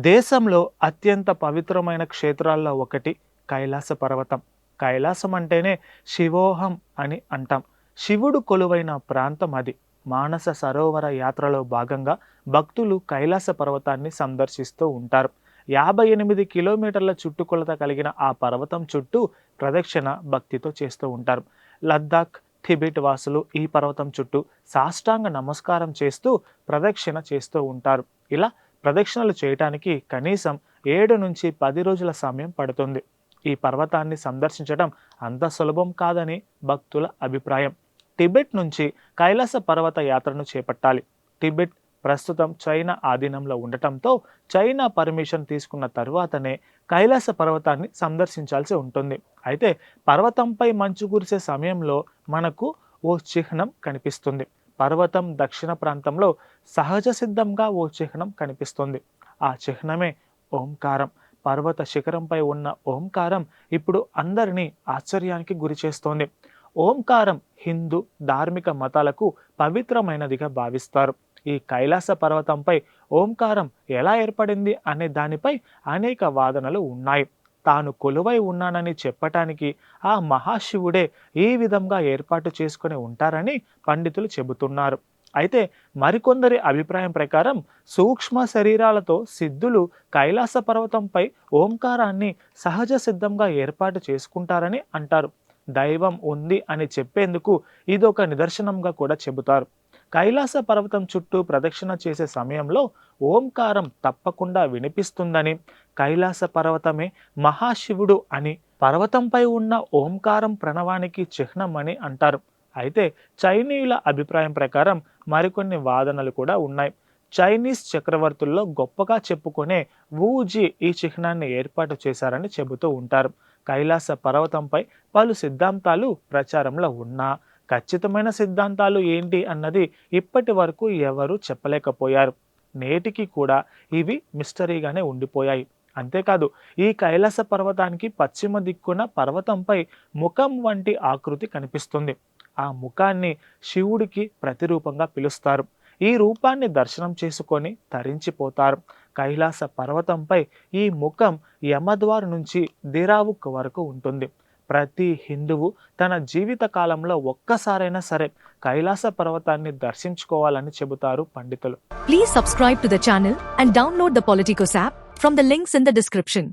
దేశంలో అత్యంత పవిత్రమైన క్షేత్రాల్లో ఒకటి కైలాస పర్వతం. కైలాసం అంటేనే శివోహం అని అంటాం. శివుడు కొలువైన ప్రాంతం అది. మానస సరోవర యాత్రలో భాగంగా భక్తులు కైలాస పర్వతాన్ని సందర్శిస్తూ ఉంటారు. యాభై ఎనిమిది కిలోమీటర్ల చుట్టుకొలత కలిగిన ఆ పర్వతం చుట్టూ ప్రదక్షిణ భక్తితో చేస్తూ ఉంటారు. లద్దాఖ్ టిబెట్ వాసులు ఈ పర్వతం చుట్టూ సాష్టాంగ నమస్కారం చేస్తూ ప్రదక్షిణ చేస్తూ ఉంటారు. ఇలా ప్రదక్షిణలు చేయటానికి కనీసం ఏడు నుంచి పది రోజుల సమయం పడుతుంది. ఈ పర్వతాన్ని సందర్శించడం అంత సులభం కాదని భక్తుల అభిప్రాయం. టిబెట్ నుంచి కైలాస పర్వత యాత్రను చేపట్టాలి. టిబెట్ ప్రస్తుతం చైనా ఆధీనంలో ఉండటంతో చైనా పర్మిషన్ తీసుకున్న తరువాతనే కైలాస పర్వతాన్ని సందర్శించాల్సి ఉంటుంది. అయితే పర్వతంపై మంచు కురిసే సమయంలో మనకు ఓ చిహ్నం కనిపిస్తుంది. పర్వతం దక్షిణ ప్రాంతంలో సహజ సిద్ధంగా ఓ చిహ్నం కనిపిస్తుంది. ఆ చిహ్నమే ఓంకారం. పర్వత శిఖరంపై ఉన్న ఓంకారం ఇప్పుడు అందరినీ ఆశ్చర్యానికి గురి చేస్తోంది. ఓంకారం హిందూ ధార్మిక మతాలకు పవిత్రమైనదిగా భావిస్తారు. ఈ కైలాస పర్వతంపై ఓంకారం ఎలా ఏర్పడింది అనే దానిపై అనేక వాదనలు ఉన్నాయి. తాను కొలువై ఉన్నానని చెప్పటానికి ఆ మహాశివుడే ఈ విధంగా ఏర్పాటు చేసుకుని ఉంటారని పండితులు చెబుతున్నారు. అయితే మరికొందరి అభిప్రాయం ప్రకారం సూక్ష్మ శరీరాలతో సిద్ధులు కైలాస పర్వతంపై ఓంకారాన్ని సహజ సిద్ధంగా ఏర్పాటు చేసుకుంటారని అంటారు. దైవం ఉంది అని చెప్పేందుకు ఇదొక నిదర్శనంగా కూడా చెబుతారు. కైలాస పర్వతం చుట్టూ ప్రదక్షిణ చేసే సమయంలో ఓంకారం తప్పకుండా వినిపిస్తుందని కైలాస పర్వతమే మహాశివుడు అని పర్వతంపై ఉన్న ఓంకారం ప్రణవానికి చిహ్నం అని అంటారు. అయితే చైనీయుల అభిప్రాయం ప్రకారం మరికొన్ని వాదనలు కూడా ఉన్నాయి. చైనీస్ చక్రవర్తుల్లో గొప్పగా చెప్పుకునే వూజీ ఈ చిహ్నాన్ని ఏర్పాటు చేశారని చెబుతూ ఉంటారు. కైలాస పర్వతంపై పలు సిద్ధాంతాలు ప్రచారంలో ఉన్నా ఖచ్చితమైన సిద్ధాంతాలు ఏంటి అన్నది ఇప్పటి వరకు ఎవరూ చెప్పలేకపోయారు. నేటికి కూడా ఇవి మిస్టరీగానే ఉండిపోయాయి. అంతేకాదు ఈ కైలాస పర్వతానికి పశ్చిమ దిక్కున పర్వతంపై ముఖం వంటి ఆకృతి కనిపిస్తుంది. ఆ ముఖాన్ని శివుడికి ప్రతిరూపంగా పిలుస్తారు. ఈ రూపాన్ని దర్శనం చేసుకొని తరించిపోతారు. కైలాస పర్వతంపై ఈ ముఖం యమద్వార్ నుంచి దిరావుక్ వరకు ఉంటుంది. ప్రతి హిందువు తన జీవిత కాలంలో ఒక్కసారైనా సరే కైలాస పర్వతాన్ని దర్శించుకోవాలని చెబుతారు పండితులు. Please subscribe to the channel and download the Politicos app from the links in the description